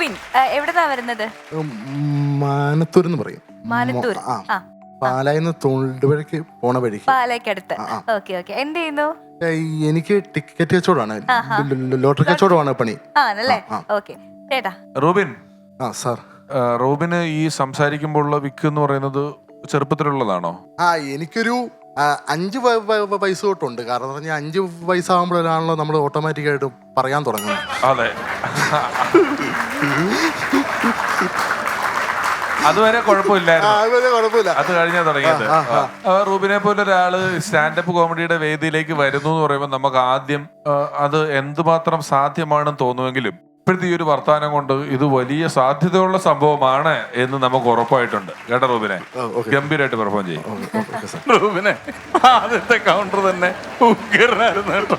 Rubin എവിടെന്നാ വരുന്നത്? മാനത്തൂർ എന്ന് പറയും. മാനത്തൂർ ആ പാലായിന്ന് തൊണ്ടുവഴക്ക് പോണ വഴിക്ക്. ആ. Okay okay. എന്ത് ചെയ്യുന്നു? എനിക്ക് ടിക്കറ്റ് കച്ചവടമാണ്. ലോട്ടറി കച്ചവടമാണ് പണി. ആണല്ലേ? ആ, ഓക്കെ. ചേട്ടാ. റോബിൻ. ആ സാർ. റോബിന് ഈ സംസാരിക്കുമ്പോഴുള്ള വിക്ക് എന്ന് പറയുന്നത് ചെറുപ്പത്തിലുള്ളതാണോ? ആ എനിക്കൊരു അഞ്ച് വയസ്സ് തൊട്ടുണ്ട്. കാരണം പറഞ്ഞാൽ അഞ്ച് വയസ്സാകുമ്പോഴാണല്ലോ നമ്മൾ ഓട്ടോമാറ്റിക്കായിട്ട് പറയാൻ തുടങ്ങുന്നത്. അതെ. അതുവരെ കുഴപ്പമില്ലായിരുന്നു. അത് കുഴപ്പമില്ല. അത് കഴിഞ്ഞാ തുടങ്ങിയത്. റൂബിനെ പോലെ ഒരാൾ സ്റ്റാൻഡപ്പ് കോമഡിയുടെ വേദിയിലേക്ക് വരുന്നു എന്ന് പറയുമ്പോൾ നമുക്ക് ആദ്യം അത് എന്തുമാത്രം സാധ്യമാണെന്ന് തോന്നുമെങ്കിലും ഇപ്പോഴത്തെ ഈ ഒരു വർത്തമാനം കൊണ്ട് ഇത് വലിയ സാധ്യതയുള്ള സംഭവമാണ് എന്ന് നമുക്ക് ഉറപ്പായിട്ടുണ്ട്. കേട്ടോ റൂബിനെ? ഗംഭീരമായിട്ട് പെർഫോം ചെയ്യും. റൂബിനെ ആദ്യത്തെ കൗണ്ടർ തന്നെ ഉഗ്രനായിരുന്നു കേട്ടോ.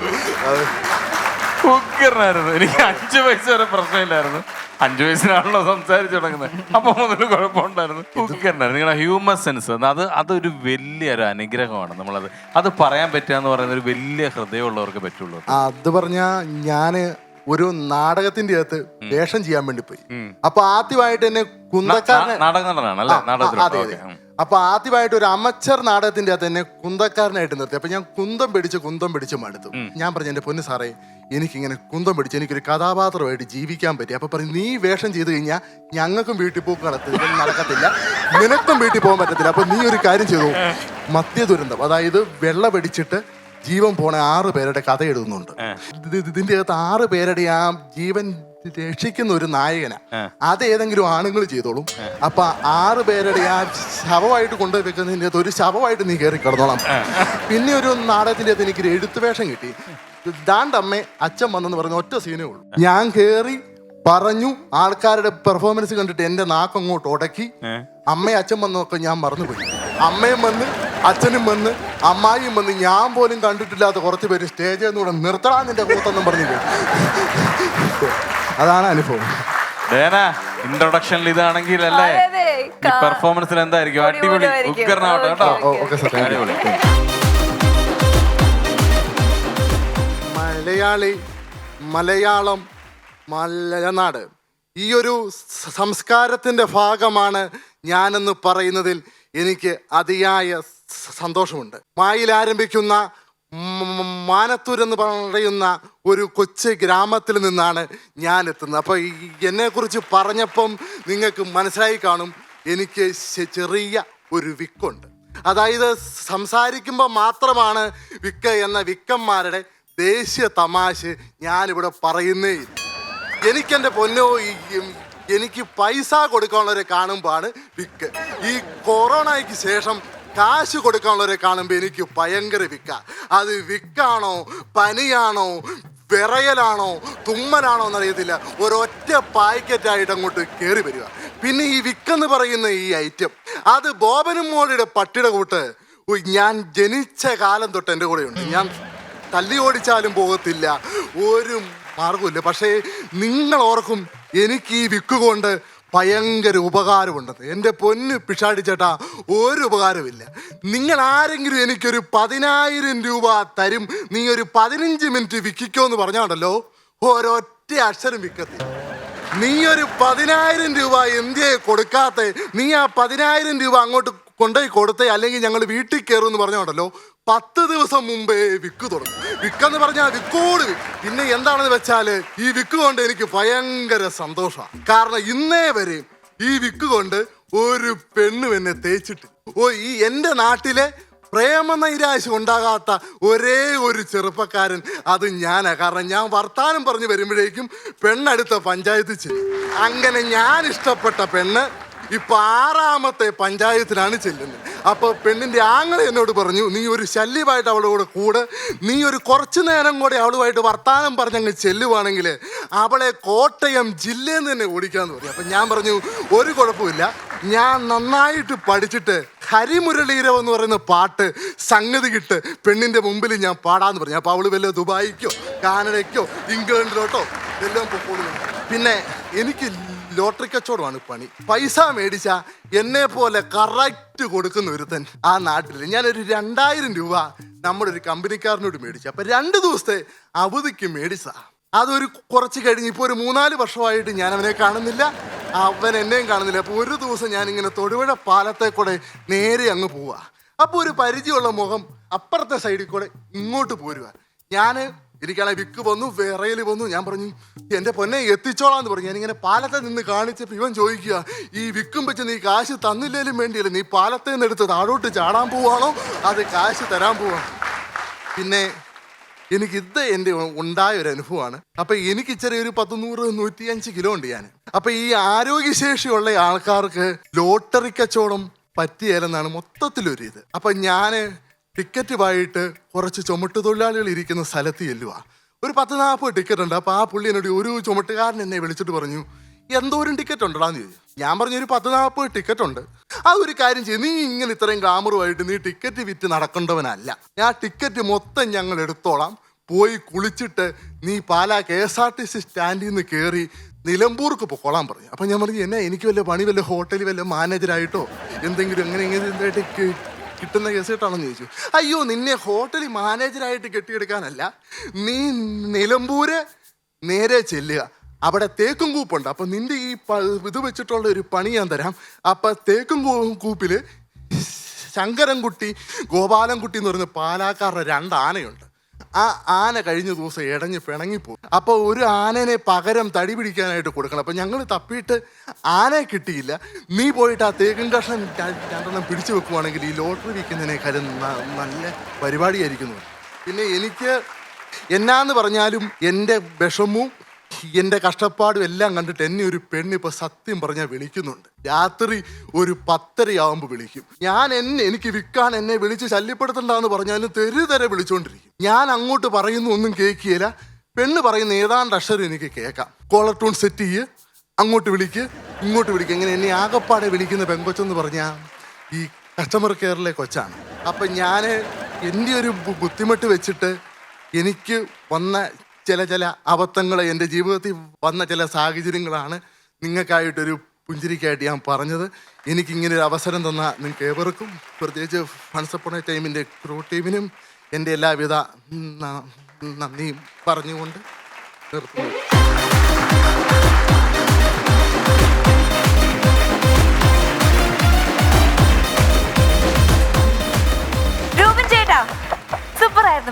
അത് ഉഗ്രനായിരുന്നു എനിക്ക് അഞ്ചു വയസ്സ് വരെ പ്രശ്നമില്ലായിരുന്നു. അഞ്ചു വയസ്സിനാണല്ലോ സംസാരിച്ചു തുടങ്ങുന്നത്. അപ്പൊ മുതൽ കുഴപ്പമുണ്ടായിരുന്നു. കുക്കറിനായിരുന്നു. നിങ്ങളുടെ ഹ്യൂമൻ സെൻസ് അത് അതൊരു വലിയ ഒരു അനുഗ്രഹമാണ് നമ്മളത്. അത് പറയാൻ പറ്റുക എന്ന് പറയുന്ന ഒരു വലിയ ഹൃദയമുള്ളവർക്ക് പറ്റുള്ളൂ. അത് പറഞ്ഞ ഞാൻ ഒരു നാടകത്തിന്റെ അകത്ത് വേഷം ചെയ്യാൻ വേണ്ടി പോയി. അപ്പൊ ആദ്യമായിട്ട് എന്നെ കുന്തക്കാരനെ നാടക നടനാണ് അല്ലേ? നാടകത്തിൽ അതെ, അതെ. അപ്പൊ ആദ്യമായിട്ട് ഒരു അമച്ചർ നാടകത്തിന്റെ അകത്ത് എന്നെ കുന്തക്കാരനായിട്ട് നിർത്തി. അപ്പൊ ഞാൻ കുന്തം പിടിച്ച് കുന്തം പിടിച്ച് മടുത്തു. ഞാൻ പറഞ്ഞു എന്റെ പൊന്നു സാറേ എനിക്കിങ്ങനെ കുന്തം പിടിച്ച് എനിക്കൊരു കഥാപാത്രമായിട്ട് ജീവിക്കാൻ പറ്റി. അപ്പൊ പറഞ്ഞു നീ വേഷം ചെയ്തു കഴിഞ്ഞാൽ ഞങ്ങൾക്കും വീട്ടിൽ പോക്ക് നടത്തില്ല നടക്കത്തില്ല. നിനക്കും വീട്ടിൽ പോകാൻ പറ്റത്തില്ല. അപ്പൊ നീ ഒരു കാര്യം ചെയ്തു. മദ്യ ദുരന്തം അതായത് വെള്ളമടിച്ചിട്ട് ജീവൻ പോണ ആറ് പേരുടെ കഥ എഴുതുന്നുണ്ട്. ഇത് ഇത് ഇതിന്റെ അകത്ത് ആറ് പേരുടെ ആ ജീവൻ രക്ഷിക്കുന്ന ഒരു നായകനാ. അത് ഏതെങ്കിലും ആണുങ്ങൾ ചെയ്തോളും. അപ്പൊ ആറ് പേരുടെ ആ ശവമായിട്ട് കൊണ്ടുപോയി വെക്കുന്നതിന്റെ അകത്ത് ഒരു ശവമായിട്ട് നീ കയറി കിടന്നോളാം. പിന്നെ ഒരു നാടകത്തിന്റെ അകത്ത് എനിക്കൊരു എഴുത്തുവേഷം കിട്ടി. ദാണ്ടമ്മേ അച്ഛൻ വന്നെന്ന് പറഞ്ഞ ഒറ്റ സീനേ ഉള്ളൂ. ഞാൻ കയറി പറഞ്ഞു ആൾക്കാരുടെ പെർഫോമൻസ് കണ്ടിട്ട് എന്റെ നാക്ക് അങ്ങോട്ട് ഉടക്കി അമ്മയും അച്ഛൻ വന്നൊക്കെ ഞാൻ മറന്നുപോയി. അമ്മയും വന്ന് അച്ഛനും വന്ന് അമ്മായിയും വന്ന് ഞാൻ പോലും കണ്ടിട്ടില്ലാത്ത കുറച്ച് പേര് സ്റ്റേജിൽ നിന്നുകൂടെ നിർത്തടാ നിന്റെ കൂത്തെന്നും പറഞ്ഞു. അതാണ് അനുഭവം. ഇൻട്രൊഡക്ഷനിൽ ഇതാണെങ്കിൽ അല്ലേ പെർഫോമൻസിൽ എന്തായിരിക്കും? അടിപൊളി. ഉഗ്രനാവട്ടെ കേട്ടോ? അടിപൊളി. മലയാളി മലയാളം മലനാട് ഈ ഒരു സംസ്കാരത്തിന്റെ സംസ്കാരത്തിന്റെ ഭാഗമാണ് ഞാനെന്ന് പറയുന്നതിൽ എനിക്ക് അതിയായ സന്തോഷമുണ്ട്. മായിൽ ആരംഭിക്കുന്ന മാനത്തൂർ എന്ന് പറയുന്ന ഒരു കൊച്ചു ഗ്രാമത്തിൽ നിന്നാണ് ഞാൻ എത്തുന്നത് അപ്പോൾ എന്നെ കുറിച്ച് പറഞ്ഞപ്പം നിങ്ങൾക്ക് മനസ്സിലായി കാണും എനിക്ക് ചെറിയ ഒരു വിക്കുണ്ട്. അതായത് സംസാരിക്കുമ്പോൾ മാത്രമാണ് വിക്ക എന്ന വിക്കന്മാരുടെ ദേശീയ തമാശ ഞാനിവിടെ പറയുന്നേ. എനിക്കെന്റെ പൊന്നോ എനിക്ക് പൈസ കൊടുക്കാനുള്ളവരെ കാണുമ്പോഴാണ് വിക്ക്. ഈ കൊറോണയ്ക്ക് ശേഷം കാശ് കൊടുക്കാനുള്ളവരെ കാണുമ്പോൾ എനിക്ക് ഭയങ്കര വിക്ക. അത് വിക്കാണോ പനിയാണോ വിറയലാണോ തുമ്മലാണോ എന്നറിയത്തില്ല. ഒരൊറ്റ പാക്കറ്റായിട്ട് അങ്ങോട്ട് കയറി വരിക. പിന്നെ ഈ വിക്കെന്ന് പറയുന്ന ഈ ഐറ്റം അത് ബോബനും മോളിയുടെ പട്ടിയുടെ കൂട്ട്. ഞാൻ ജനിച്ച കാലം തൊട്ട് എന്റെ കൂടെയുണ്ട്. ഞാൻ തല്ലി ഓടിച്ചാലും പോകത്തില്ല. ഒരു മാർഗമില്ല പക്ഷേ നിങ്ങൾ ഓർക്കും എനിക്ക് ഈ വിക്ക് കൊണ്ട് ഭയങ്കര ഉപകാരമുണ്ടത്. എന്റെ പൊന്ന് പിഷാടി ചേട്ടാ ഒരു ഉപകാരമില്ല നിങ്ങൾ ആരെങ്കിലും എനിക്കൊരു പതിനായിരം രൂപ തരും നീ ഒരു പതിനഞ്ച് മിനിറ്റ് വിൽക്കിക്കോ എന്ന് പറഞ്ഞാണ്ടല്ലോ ഒരൊറ്റ അക്ഷരം വിൽക്കത്തില്ല. നീ ഒരു പതിനായിരം രൂപ എന്തിയെ കൊടുക്കാത്ത നീ ആ പതിനായിരം രൂപ അങ്ങോട്ട് കൊണ്ടുപോയി കൊടുത്തേ അല്ലെങ്കിൽ ഞങ്ങൾ വീട്ടിൽ കയറും എന്ന് പറഞ്ഞോണ്ടല്ലോ പത്ത് ദിവസം മുമ്പേ വിക്ക് തുടങ്ങും. വിക്കെന്ന് പറഞ്ഞാൽ വിക്കോട് വിക്ക്. പിന്നെ എന്താണെന്ന് വെച്ചാൽ ഈ വിക്ക് കൊണ്ട് എനിക്ക് ഭയങ്കര സന്തോഷമാണ് കാരണം ഇന്നേ വരെ ഈ വിക്ക് കൊണ്ട് ഒരു പെണ്ണും എന്നെ തേച്ചിട്ട്. ഓ ഈ എന്റെ നാട്ടിലെ പ്രേമനൈരാശ ഉണ്ടാകാത്ത ഒരേ ഒരു ചെറുപ്പക്കാരൻ അത് ഞാനാ. കാരണം ഞാൻ വർത്താനം പറഞ്ഞു വരുമ്പോഴേക്കും പെണ്ണടുത്ത പഞ്ചായത്ത് ചെല്ലും. അങ്ങനെ ഞാൻ ഇഷ്ടപ്പെട്ട പെണ്ണ് ഇപ്പൊ ആറാമത്തെ പഞ്ചായത്തിലാണ് ചെല്ലുന്നത്. അപ്പൊ പെണ്ണിന്റെ ആങ്ങളെ എന്നോട് പറഞ്ഞു നീ ഒരു ശല്യമായിട്ട് അവളുടെ കൂടെ നീ ഒരു കുറച്ച് നേരം കൂടെ അവളുമായിട്ട് വർത്താനം പറഞ്ഞങ്ങ് ചെല്ലുവാണെങ്കിൽ അവളെ കോട്ടയം ജില്ലയിൽ നിന്ന് തന്നെ ഓടിക്കാന്ന് പറഞ്ഞു. അപ്പൊ ഞാൻ പറഞ്ഞു ഒരു കുഴപ്പമില്ല. ഞാൻ നന്നായിട്ട് പഠിച്ചിട്ട് ഹരിമുരളീരവ് എന്ന് പറയുന്ന പാട്ട് സംഗതി കിട്ട് പെണ്ണിന്റെ മുമ്പിൽ ഞാൻ പാടാന്ന് പറഞ്ഞു. അപ്പോൾ അവൾ വല്ല ദുബായിക്കോ കാനഡയ്ക്കോ ഇംഗ്ലണ്ടിലോട്ടോ എല്ലാം പൊക്കോളൂ. പിന്നെ എനിക്ക് ലോട്ടറി കച്ചവടമാണ് പണി. പൈസ മേടിച്ച എന്നെ പോലെ കറക്റ്റ് കൊടുക്കുന്ന ഒരുത്തൻ ആ നാട്ടിൽ ഞാനൊരു രണ്ടായിരം രൂപ നമ്മുടെ ഒരു കമ്പനിക്കാരനോട് മേടിച്ചു. അപ്പൊ രണ്ട് ദിവസത്തെ അവധിക്ക് മേടിച്ച. അതൊരു കുറച്ച് കഴിഞ്ഞ് ഇപ്പോൾ ഒരു മൂന്നാൽ വർഷമായിട്ട് ഞാൻ അവനെ കാണുന്നില്ല. അവൻ എന്നെയും കാണുന്നില്ല. അപ്പോൾ ഒരു ദിവസം ഞാൻ ഇങ്ങനെ തൊടുപുഴ പാലത്തെ കൂടെ നേരെ അങ്ങ് പോവാ. അപ്പോൾ ഒരു പരിചയമുള്ള മുഖം അപ്പുറത്തെ സൈഡിൽ കൂടെ ഇങ്ങോട്ട് പോരുക ഞാൻ എനിക്കാണെ വിക്ക് വന്നു വിറയിൽ വന്നു. ഞാൻ പറഞ്ഞു എന്റെ പൊന്നെ എത്തിച്ചോളാന്ന് പറഞ്ഞു. ഞാനിങ്ങനെ പാലത്തെ നിന്ന് കാണിച്ചപ്പോൾ ഇവൻ ചോദിക്കുക ഈ വിക്കും വെച്ച് നീ കാശ് തന്നില്ലേലും വേണ്ടിയില്ല? നീ പാലത്തെ നിന്ന് എടുത്ത് താഴോട്ട് ചാടാൻ പോവാണോ? അത് കാശ് തരാൻ പോവാണോ പിന്നെ എനിക്ക് ഇത് എന്റെ ഉണ്ടായ ഒരു അനുഭവമാണ്. അപ്പൊ എനിക്ക് ചെറിയൊരു പത്ത് നൂറ് നൂറ്റിയഞ്ച് കിലോ ഉണ്ട് ഞാൻ. അപ്പൊ ഈ ആരോഗ്യശേഷിയുള്ള ആൾക്കാർക്ക് ലോട്ടറി കച്ചവടം പറ്റിയാലെന്നാണ് മൊത്തത്തിലൊരു ഇത് അപ്പൊ ഞാൻ ടിക്കറ്റുമായിട്ട് കുറച്ച് ചുമട്ട് തൊഴിലാളികൾ ഇരിക്കുന്ന സ്ഥലത്ത് ചെല്ലുക ഒരു പത്ത് നാൽപ്പത് ടിക്കറ്റ് ഉണ്ട് അപ്പൊ ആ പുള്ളി എന്നോട് ഒരു ചുമട്ടുകാരൻ എന്നെ വിളിച്ചിട്ട് പറഞ്ഞു എന്തോരം ടിക്കറ്റ് ഉണ്ടടാന്ന് ചോദിച്ചു. ഞാൻ പറഞ്ഞു ഒരു പത്ത് നാൽപ്പത് ടിക്കറ്റ് ഉണ്ട് ആ ഒരു കാര്യം ചെയ്യും നീ ഇങ്ങനെ ഇത്രയും ഗ്ലാമറുമായിട്ട് നീ ടിക്കറ്റ് വിറ്റ് നടക്കേണ്ടവനല്ല. ഞാൻ ടിക്കറ്റ് മൊത്തം ഞങ്ങൾ എടുത്തോളാം. പോയി കുളിച്ചിട്ട് നീ Pala K S R T C സ്റ്റാൻഡിൽ നിന്ന് കയറി നിലമ്പൂർക്ക് പൊക്കോളാൻ പറഞ്ഞു. അപ്പം ഞാൻ പറഞ്ഞു എന്നെ എനിക്ക് വല്ല പണി വല്ല ഹോട്ടലിൽ വല്ല മാനേജരായിട്ടോ? എന്തെങ്കിലും എങ്ങനെ എങ്ങനെ കി- കിട്ടുന്ന കേസ് കേട്ടാണെന്ന് ചോദിച്ചു. അയ്യോ നിന്നെ ഹോട്ടലിൽ മാനേജറായിട്ട് കെട്ടിയെടുക്കാനല്ല. നീ നിലമ്പൂര് നേരെ ചെല്ലുക. അവിടെ തേക്കും കൂപ്പുണ്ട്. അപ്പൊ നിന്റെ ഈ ഇത് വെച്ചിട്ടുള്ള ഒരു പണി ഞാൻ തരാം. അപ്പൊ തേക്കും കൂപ്പിൽ ശങ്കരൻകുട്ടി ഗോപാലൻകുട്ടി എന്ന് പറയുന്ന പാലാക്കാരുടെ രണ്ട് ആനയുണ്ട്. ആ ആന കഴിഞ്ഞ ദിവസം ഇടഞ്ഞ് പിണങ്ങിപ്പോയി. അപ്പോൾ ഒരു ആനനെ പകരം തടി പിടിക്കാനായിട്ട് കൊടുക്കണം. അപ്പൊ ഞങ്ങൾ തപ്പിയിട്ട് ആനയെ കിട്ടിയില്ല. നീ പോയിട്ട് ആ തേക്കും കഷ്ണം രണ്ടെണ്ണം പിടിച്ചു വെക്കുവാണെങ്കിൽ ഈ ലോട്ടറി വിൽക്കുന്നതിനേക്കാളും നല്ല പരിപാടിയായിരിക്കുന്നു. പിന്നെ എനിക്ക് എന്നാന്ന് പറഞ്ഞാലും എന്റെ വിഷമവും എന്റെ കഷ്ടപ്പാടും എല്ലാം കണ്ടിട്ട് എന്നെ ഒരു പെണ്ണ് ഇപ്പൊ സത്യം പറഞ്ഞാൽ വിളിക്കുന്നുണ്ട്. രാത്രി ഒരു പത്തരയാവുമ്പോൾ വിളിക്കും. ഞാൻ എന്നെ എനിക്ക് വിൽക്കാൻ എന്നെ വിളിച്ച് ശല്യപ്പെടുത്തണ്ടെന്ന് പറഞ്ഞാലും തെരുതരെ വിളിച്ചുകൊണ്ടിരിക്കും ഞാൻ അങ്ങോട്ട് പറയുന്ന ഒന്നും കേൾക്കുകയില്ല. പെണ്ണ് പറയുന്ന ഏതാണ്ട് അക്ഷരം എനിക്ക് കേൾക്കാം. കോളർ ടൂൺ സെറ്റ് ചെയ്യ് അങ്ങോട്ട് വിളിക്ക് ഇങ്ങോട്ട് വിളിക്ക്. ഇങ്ങനെ എന്നെ ആകപ്പാടെ വിളിക്കുന്ന പെങ്കൊച്ചെന്ന് പറഞ്ഞാൽ ഈ കസ്റ്റമർ കെയറിലെ കൊച്ചാണ്. അപ്പം ഞാൻ എന്റെ ഒരു ബുദ്ധിമുട്ട് വെച്ചിട്ട് എനിക്ക് വന്ന ചില ചില അബദ്ധങ്ങൾ എന്റെ ജീവിതത്തിൽ വന്ന ചില സാഹചര്യങ്ങളാണ് നിങ്ങൾക്കായിട്ടൊരു പുഞ്ചിരിക്കായിട്ട് ഞാൻ പറഞ്ഞത്. എനിക്കിങ്ങനെ ഒരു അവസരം തന്ന നിങ്ങൾക്ക് ഏവർക്കും പ്രത്യേകിച്ച് ഫൺസപ്പണ ടൈമിന്റെ ക്രൂ ടീമിനും എന്റെ എല്ലാവിധ നന്ദിയും പറഞ്ഞുകൊണ്ട് നിർത്തുന്നു.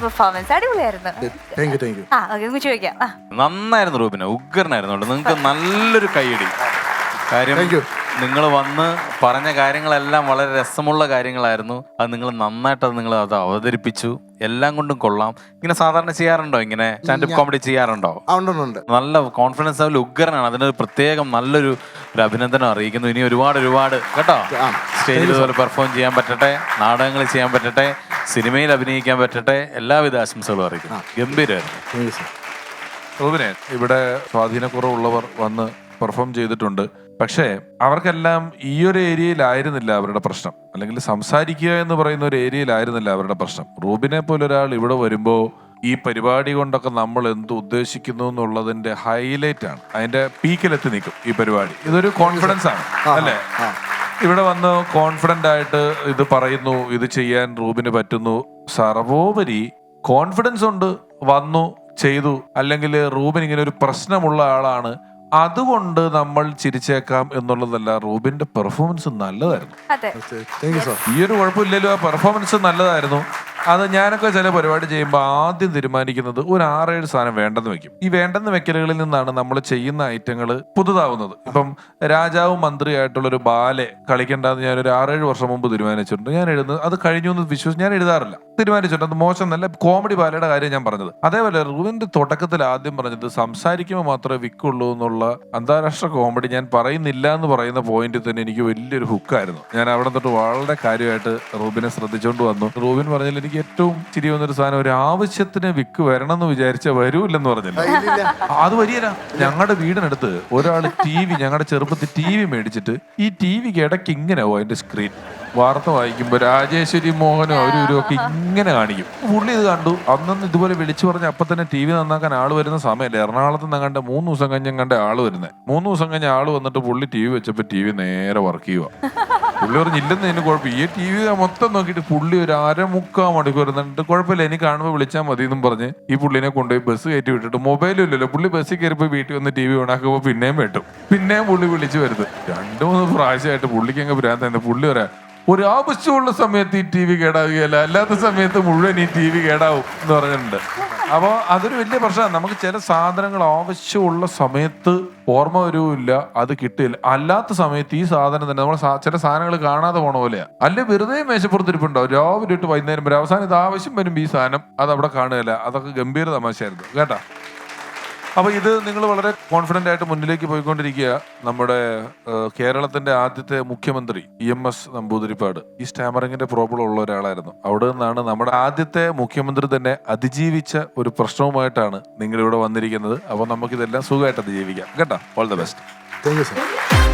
പെർഫോമൻസ് അടിപൊളിയായിരുന്നു. താങ്ക് യു താങ്ക് യു ആ ഓക്കെ നമുക്ക് ചോദിക്കാം ആ. നന്നായിരുന്നു റൂബിന. ഉഗ്രനായിരുന്നു കേട്ടോ നിങ്ങൾക്ക് നല്ലൊരു കൈയടി. കാര്യം Thank you. നിങ്ങൾ വന്ന് പറഞ്ഞ കാര്യങ്ങളെല്ലാം വളരെ രസമുള്ള കാര്യങ്ങളായിരുന്നു. അത് നിങ്ങൾ നന്നായിട്ട് അത് നിങ്ങൾ അത് അവതരിപ്പിച്ചു. എല്ലാം കൊണ്ടും കൊള്ളാം. ഇങ്ങനെ സാധാരണ ചെയ്യാറുണ്ടോ? ഇങ്ങനെ സ്റ്റാൻഡപ്പ് കോമഡി ചെയ്യാറുണ്ടോ? നല്ല കോൺഫിഡൻസ് ലെവൽ ഉഗ്രനാണ്. അതിനൊരു പ്രത്യേകം നല്ലൊരു ഒരു അഭിനന്ദനം അറിയിക്കുന്നു. ഇനി ഒരുപാട് ഒരുപാട് കേട്ടോ. സ്റ്റേജിൽ പോലെ പെർഫോം ചെയ്യാൻ പറ്റട്ടെ നാടകങ്ങൾ ചെയ്യാൻ പറ്റട്ടെ സിനിമയിൽ അഭിനയിക്കാൻ പറ്റട്ടെ എല്ലാവിധ ആശംസകളും അറിയിക്കുന്നു. ഗംഭീരമായിരുന്നു ഇവിടെ സ്വാധീനക്കുറവുള്ളവർ വന്ന് പെർഫോം ചെയ്തിട്ടുണ്ട്. പക്ഷേ അവർക്കെല്ലാം ഈ ഒരു ഏരിയയിലായിരുന്നില്ല അവരുടെ പ്രശ്നം. അല്ലെങ്കിൽ സംസാരിക്കുക എന്ന് പറയുന്ന ഒരു ഏരിയയിലായിരുന്നില്ല അവരുടെ പ്രശ്നം. റൂബിനെ പോലെ ഒരാൾ ഇവിടെ വരുമ്പോൾ ഈ പരിപാടി കൊണ്ടൊക്കെ നമ്മൾ എന്ത് ഉദ്ദേശിക്കുന്നു എന്നുള്ളതിന്റെ ഹൈലൈറ്റ് ആണ്. അതിന്റെ പീക്കിലെത്തി നിൽക്കും ഈ പരിപാടി. ഇതൊരു കോൺഫിഡൻസ് ആണ് അല്ലേ? ഇവിടെ വന്ന് കോൺഫിഡന്റ് ആയിട്ട് ഇത് പറയുന്നു ഇത് ചെയ്യാൻ റൂബിന് പറ്റുന്നു. സർവോപരി കോൺഫിഡൻസ് ഉണ്ട് വന്നു ചെയ്തു. അല്ലെങ്കിൽ റൂബിൻ ഇങ്ങനെ ഒരു പ്രശ്നമുള്ള ആളാണ് അതുകൊണ്ട് നമ്മൾ ചിരിച്ചേക്കാം എന്നുള്ളതല്ല റൂബിന്റെ പെർഫോമൻസ് നല്ലതായിരുന്നു. അതെ. താങ്ക് സർ ഈ ഒരു കുഴപ്പമില്ലല്ലോ ആ പെർഫോമൻസ് നല്ലതായിരുന്നു. അത് ഞാനൊക്കെ ചില പരിപാടി ചെയ്യുമ്പോൾ ആദ്യം തീരുമാനിക്കുന്നത് ഒരു ആറേഴ് സാധനം വേണ്ടെന്ന് വെക്കും. ഈ വേണ്ടെന്ന് വെക്കലുകളിൽ നിന്നാണ് നമ്മൾ ചെയ്യുന്ന ഐറ്റങ്ങൾ പുതുതാവുന്നത്. ഇപ്പം രാജാവും മന്ത്രിയായിട്ടുള്ള ഒരു ബാലെ കളിക്കേണ്ടെന്ന് ഞാൻ ഒരു ആറേഴ് വർഷം മുമ്പ് തീരുമാനിച്ചിട്ടുണ്ട്. ഞാൻ എഴുതുന്നത് അത് കഴിഞ്ഞു എന്ന് വിശ്വസിച്ച് ഞാൻ എഴുതാറില്ല. തീരുമാനിച്ചിട്ടുണ്ട്. അത് മോശം നല്ല കോമഡി ബാലയുടെ കാര്യം ഞാൻ പറഞ്ഞത്. അതേപോലെ റുവിന്റെ തുടക്കത്തിൽ ആദ്യം പറഞ്ഞത് സംസാരിക്കുമ്പോൾ മാത്രമേ വിക്കുള്ളൂ എന്നുള്ള അന്താരാഷ്ട്ര കോമഡി ഞാൻ പറയുന്നില്ല എന്ന് പറയുന്ന പോയിന്റിൽ തന്നെ എനിക്ക് വലിയൊരു ഹുക്കായിരുന്നു ഞാൻ അവിടെ തൊട്ട് വളരെ കാര്യമായിട്ട് റൂബിനെ ശ്രദ്ധിച്ചുകൊണ്ട് വന്നു. റൂബിൻ പറഞ്ഞതിൽ എനിക്ക് ഏറ്റവും ചിരി വന്നൊരു സാധനം ഒരു ആവശ്യത്തിന് വിക്ക് വരണം എന്ന് വിചാരിച്ച വരൂല്ലെന്ന് പറഞ്ഞില്ല? അത് വരികയില്ല. ഞങ്ങളുടെ വീടിനടുത്ത് ഒരാൾ ടി വി ഞങ്ങളുടെ ചെറുപ്പത്തിൽ ടി വി മേടിച്ചിട്ട് ഈ ടി വിക്ക് ഇടയ്ക്ക് ഇങ്ങനെ ആവും അതിന്റെ സ്ക്രീൻ വാർത്ത വായിക്കുമ്പോൾ രാജേശ്വരി മോഹനും അവരും ഇവരും ഒക്കെ ഇങ്ങനെ കാണിക്കും. പുള്ളി ഇത് കണ്ടു. അന്നൊന്നും ഇതുപോലെ വിളിച്ചു പറഞ്ഞ അപ്പൊ തന്നെ ടി വി നന്നാക്കാൻ ആൾ വരുന്ന സമയമല്ല എറണാകുളത്ത് നിന്ന് കണ്ട മൂന്ന് ദിവസം കഴിഞ്ഞ് കണ്ട ആൾ വരുന്നത് മൂന്ന് ദിവസം കഴിഞ്ഞ ആൾ വന്നിട്ട് പുള്ളി ടി വി വെച്ചപ്പോ ടി വി നേരെ വർക്ക് ചെയ്യുക പുള്ളി പറഞ്ഞു ഇല്ലെന്ന് അതിന് കുഴപ്പം. ഈ ടി വി മൊത്തം നോക്കിയിട്ട് പുള്ളി ഒരു അരമുക്കാ മണിക്കൂർ എന്നിട്ട് കുഴപ്പമില്ല. എനിക്ക് കാണുമ്പോൾ വിളിച്ചാൽ മതി എന്നും പറഞ്ഞ് ഈ പുള്ളിനെ കൊണ്ടുപോയി ബസ് കയറ്റി വിട്ടിട്ട് മൊബൈലും ഇല്ലല്ലോ. പുള്ളി ബസ്സിൽ കയറിപ്പോയി വീട്ടിൽ വന്ന് ടി വി ഓണാക്കുമ്പോൾ പിന്നെയും വെട്ടും. പിന്നെയും പുള്ളി വിളിച്ചു വരുത്. രണ്ടു മൂന്ന് പ്രാവശ്യമായിട്ട് പുള്ളിക്ക് അങ്ങ് ഭ്രാന്തായിരുന്നു പുള്ളി പറയാ ഒരു ആവശ്യമുള്ള സമയത്ത് ഈ ടി വി കേടാവുകയല്ല. അല്ലാത്ത സമയത്ത് മുഴുവൻ ഈ ടി വി കേടാവും എന്ന് പറഞ്ഞിട്ടുണ്ട്. അപ്പോൾ അതൊരു വലിയ പ്രശ്നമാണ്. നമുക്ക് ചില സാധനങ്ങൾ ആവശ്യമുള്ള സമയത്ത് ഓർമ്മ വരുമില്ല അത് കിട്ടില്ല. അല്ലാത്ത സമയത്ത് ഈ സാധനം തന്നെ നമ്മൾ ചില സാധനങ്ങൾ കാണാതെ പോണ പോലെയാ. അല്ലെ വെറുതെ മേശപ്പുറത്തിരിപ്പുണ്ടാവും രാവിലെ ഇട്ട് വൈകുന്നേരം വരെ അവസാനം ഇത് ആവശ്യം വരുമ്പോൾ ഈ സാധനം അത് അവിടെ കാണുകയില്ല. അതൊക്കെ ഗംഭീര തമാശയായിരുന്നു. കേട്ടാ? അപ്പൊ ഇത് നിങ്ങൾ വളരെ കോൺഫിഡന്റ് ആയിട്ട് മുന്നിലേക്ക് പോയിക്കൊണ്ടിരിക്കുക. നമ്മുടെ കേരളത്തിന്റെ ആദ്യത്തെ മുഖ്യമന്ത്രി ഇ എം എസ് നമ്പൂതിരിപ്പാട്. ഈ സ്റ്റാമറിങ്ങിന്റെ പ്രോബ്ലം ഉള്ള ഒരാളായിരുന്നു. അവിടെ നിന്നാണ് നമ്മുടെ ആദ്യത്തെ മുഖ്യമന്ത്രി തന്നെ അതിജീവിച്ച ഒരു പ്രശ്നവുമായിട്ടാണ് നിങ്ങൾ ഇവിടെ വന്നിരിക്കുന്നത്. അപ്പൊ നമുക്കിതെല്ലാം സുഖമായിട്ട് അതിജീവിക്കാം. കേട്ടോ? All the best thank you sir